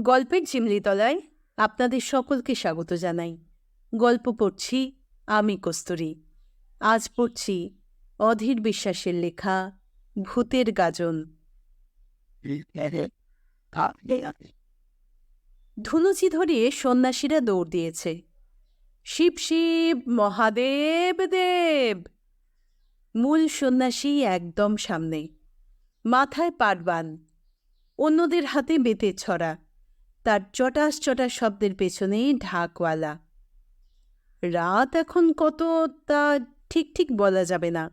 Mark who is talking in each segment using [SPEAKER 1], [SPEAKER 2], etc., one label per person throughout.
[SPEAKER 1] গল্পের চিমলিতলায় আপনাদের সকলকে স্বাগত জানাই। গল্প পড়ছি আমি কস্তুরী। আজ পড়ছি অধীর বিশ্বাসের লেখা ভূতের গাজন। ধুনুচি ধরিয়ে সন্ন্যাসীরা দৌড় দিয়েছে। শিব শিব, মহাদেব, দেব। মূল সন্ন্যাসী একদম সামনে। মাথায় পাটবান অন্যদের হাতে বেতের ছড়া। তার চটাস চটাস শব্দের পেছনে ঢাকওয়ালা। রাত এখন কত তা ঠিক ঠিক বলা যাবে না।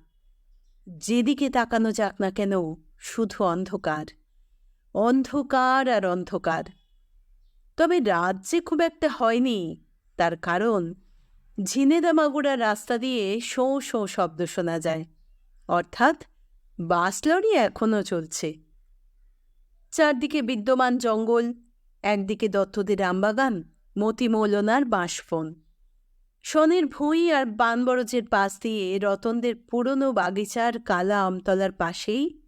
[SPEAKER 1] যেদিকে তাকানো যাক না কেন, শুধু অন্ধকার। অন্ধকার আর অন্ধকার। তবে রাত যে খুব একটা হয়নি, তার কারণ ঝিনেদামাগুড়ার রাস্তা দিয়ে শোঁ শোঁ শব্দ শোনা যায়। অর্থাৎ বাস লরি এখনও চলছে। চারদিকে বিদ্যমান জঙ্গল একদিকে দত্তদের আমবাগান মতি মৌলনার বাঁশফোন। শনের ভুঁই আর বানবরজের পাশ দিয়ে রতনদের পুরনো বাগিচার কালা আমতলার পাশেই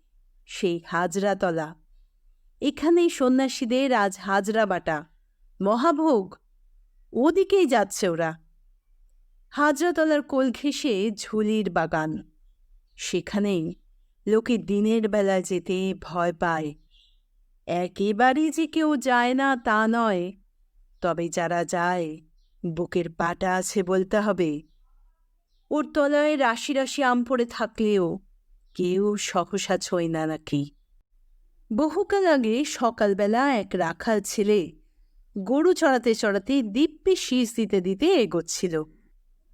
[SPEAKER 1] সেই হাজরাতলা। এখানেই সন্ন্যাসীদের আজ হাজরা বাটা। মহাভোগ! ওদিকেই যাচ্ছে ওরা। হাজরাতলার কোল ঘেঁষে ঝুলির বাগান। সেখানেই লোকে দিনের বেলা যেতে ভয় পায়। একেবারে যে কেউ যায় না তা নয়। তবে যারা যায়, বুকের পাটা আছে বলতে হবে। ওর তলায় রাশি রাশি আম পড়ে থাকলেও কেউ সহসা ছোঁয় না নাকি? বহুকাল আগে সকালবেলা এক রাখাল ছেলে গরু চড়াতে চড়াতে দিব্যি শীষ দিতে দিতে এগোচ্ছিল।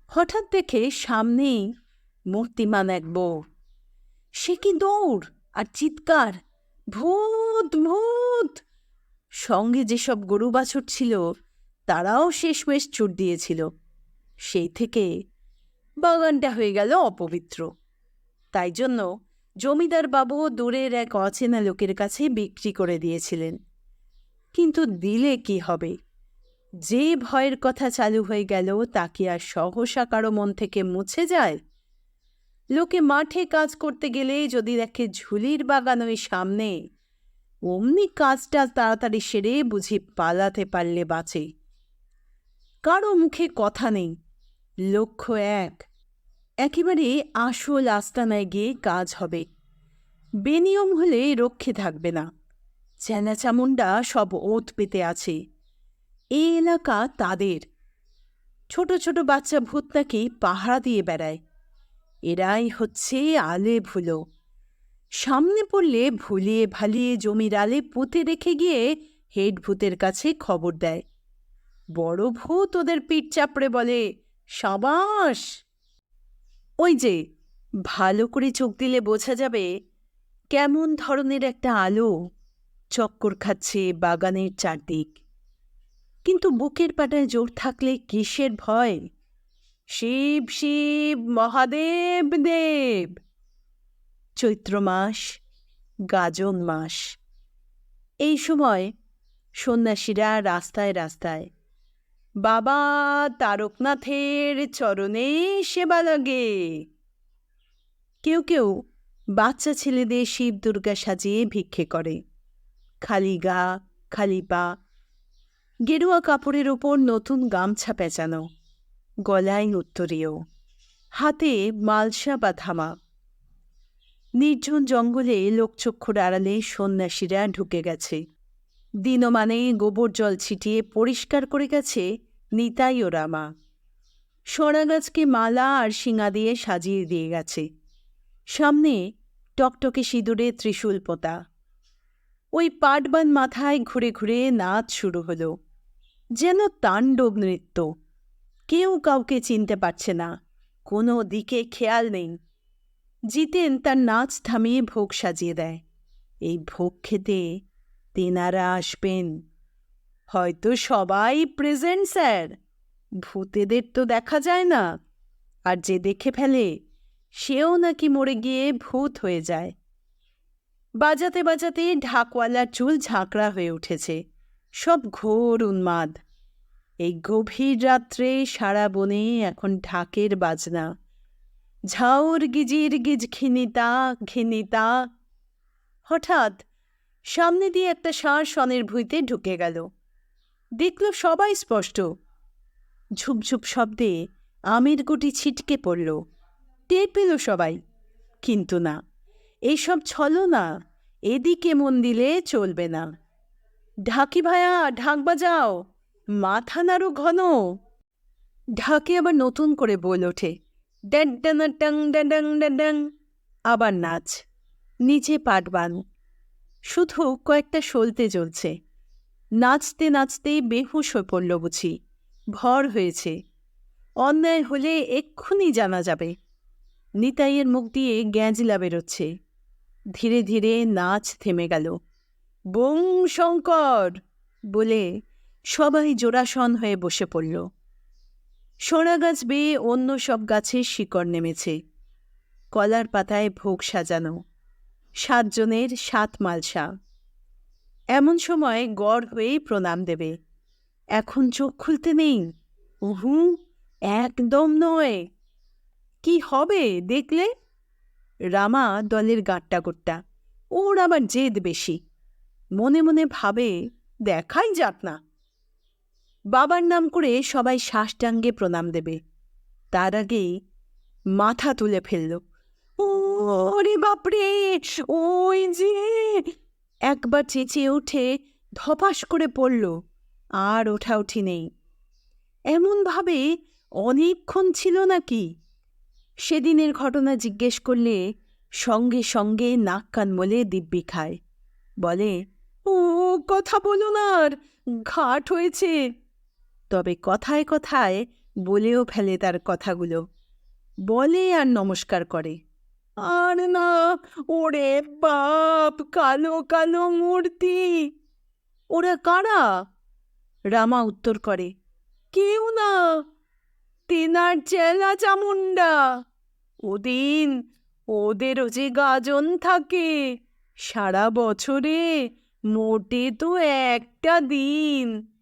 [SPEAKER 1] হঠাৎ দেখে সামনেই মূর্তিমান এক বউ। সে কি দৌড় আর চিৎকার? ভূত ভূত। সঙ্গে যেসব গরু বাছুর ছিল, তারাও শেষমেশ ছুট দিয়েছিল। সেই থেকে বাগানটা হয়ে গেল অপবিত্র। তাই জন্য জমিদার বাবু দূরের এক অচেনা লোকের কাছে বিক্রি করে দিয়েছিলেন। কিন্তু দিলে কি হবে? যে ভয়ের কথা চালু হয়ে গেল, তা কি আর সহসা কারও মন থেকে মুছে যায়? লোকে মাঠে কাজ করতে গেলে যদি দেখে ঝুলির বাগান ওই সামনে, অমনি কাজটা তাড়াতাড়ি সেরে বুঝি পালাতে পারলে বাঁচে। কারও মুখে কথা নেই, লক্ষ্য এক, একেবারে আসল আস্তানায় গিয়ে কাজ হবে। বেনিয়ম হলে রক্ষে থাকবে না। চ্যানাচামুন্ডা সব ওত পেতে আছে। এ এলাকা তাদের। ছোট ছোট বাচ্চা ভূত নাকি পাহারা দিয়ে বেড়ায়। এরাই হচ্ছে আলে ভুলো। সামনে পড়লে ভুলিয়ে ভালিয়ে জমির আলে পুঁতে রেখে গিয়ে হেড ভূতের কাছে খবর দেয়। বড় ভূত ওদের পিঠ চাপড়ে বলে, সাবাস! ওই যে, ভালো করে চোখ দিলে বোঝা যাবে কেমন ধরনের একটা আলো চক্কর খাচ্ছে বাগানের চারদিক। কিন্তু বুকের পাটায় জোর থাকলে কিসের ভয়? শিব শিব, মহাদেব, দেব। চৈত্র মাস, গাজন মাস। এই সময় সন্ন্যাসীরা রাস্তায় রাস্তায়, বাবা, তারকনাথের চরণে সেবা লাগে। কেউ কেউ বাচ্চা ছেলেদের শিব দুর্গা সাজিয়ে ভিক্ষে করে। খালি গা, খালি পা, গেরুয়া কাপড়ের ওপর নতুন গামছা পেঁচানো। গলায় উত্তরীয় হাতে মালসা বা ধামা। নির্জন জঙ্গলে লোকচক্ষুর আড়ালে সন্ন্যাসীরা ঢুকে গেছে। দিনমানে গোবর জল ছিটিয়ে পরিষ্কার করে গেছে নিতাই ও রামা। সরা গাছকে মালা আর শিঙা দিয়ে সাজিয়ে দিয়ে গেছে। সামনে টকটকে সিঁদুরে ত্রিশূল পোতা। ওই পাটবান মাথায় ঘুরে ঘুরে নাচ শুরু হলো। যেন তাণ্ডব নৃত্য। কেউ কাউকে চিনতে পারছে না। কোনো দিকে খেয়াল নেই। জিতেন তার নাচ থামিয়ে ভোগ সাজিয়ে দেয়। এই ভোগ খেতে তেনারা আসবেন। হয়তো সবাই প্রেজেন্ট, স্যার। ভূতেদের তো দেখা যায় না। আর যে দেখে ফেলে, সেও নাকি মরে গিয়ে ভূত হয়ে যায়। বাজাতে বাজাতে ঢাকওয়ালার চুল ঝাঁকড়া হয়ে উঠেছে। সব ঘোর উন্মাদ। এই গভীর রাত্রে সারা বনে এখন ঢাকের বাজনা। ঝাউর গিজির গিজ ঘিনিতা ঘিনিতা হঠাৎ সামনে দিয়ে একটা ষাঁড় সনের ভুঁইতে ঢুকে গেল। দেখল সবাই স্পষ্ট। ঝুপঝুপ শব্দে আমের গুটি ছিটকে পড়ল। টের পেল সবাই। কিন্তু না এইসব ছলো না, এদিকে মন দিলে চলবে না। ঢাকি ভায়া, ঢাক বাজাও। মাথা নাড়ু ঘন। ঢাকে আবার নতুন করে বল ওঠে। ড্যাং। আবার নাচ। নিচে পাটবান শুধু কয়েকটা সলতে জ্বলছে। নাচতে নাচতেই বেহুশ হয়ে পড়ল বুঝি। ভর হয়েছে। অন্যায় হলে এক্ষুনি জানা যাবে। নিতাইয়ের মুখ দিয়ে গ্যাঁজলা বেরোচ্ছে। ধীরে ধীরে নাচ থেমে গেল। বং শঙ্কর! বলে সবাই জোড়াসন হয়ে বসে পড়ল। সোনা গাছ বেয়ে অন্য সব গাছের শিকড় নেমেছে। কলার পাতায় ভোগ সাজানো। সাতজনের সাত মালসা। এমন সময় গড় হয়ে প্রণাম দেবে। এখন চোখ খুলতে নেই। উহু, একদম নয়। কি হবে দেখলে? রামা দলের গাট্টা গোট্টা। ওর আবার জেদ বেশি। মনে মনে ভাবে, দেখাই যাক না। বাবার নাম করে সবাই শ্বাসটাঙ্গে প্রণাম দেবে। তার আগেই মাথা তুলে ফেলল, ওরে বাপরে, ওই যে! একবার চেঁচিয়ে উঠে ধপাস করে পড়ল, আর ওঠা উঠি নেই। এমনভাবে অনেকক্ষণ ছিল নাকি? সেদিনের ঘটনা জিজ্ঞেস করলে সঙ্গে সঙ্গে নাক কান মলে দিব্যি খায়। বলে, ও, কথা বলো না আর, ঘাট হয়েছে। তবে কথায় কথায় বলেও ফেলে তার কথাগুলো। বলে আর নমস্কার করে। আর না, ওরে বাপ, কালো কালো মূর্তি। ওরা কারা? রামা উত্তর করে, কেউ না। তেনার চেলা চামুন্ডা ওদিন ওদেরও যে গাজন থাকে, সারা বছরে মোটে তো একটা দিন।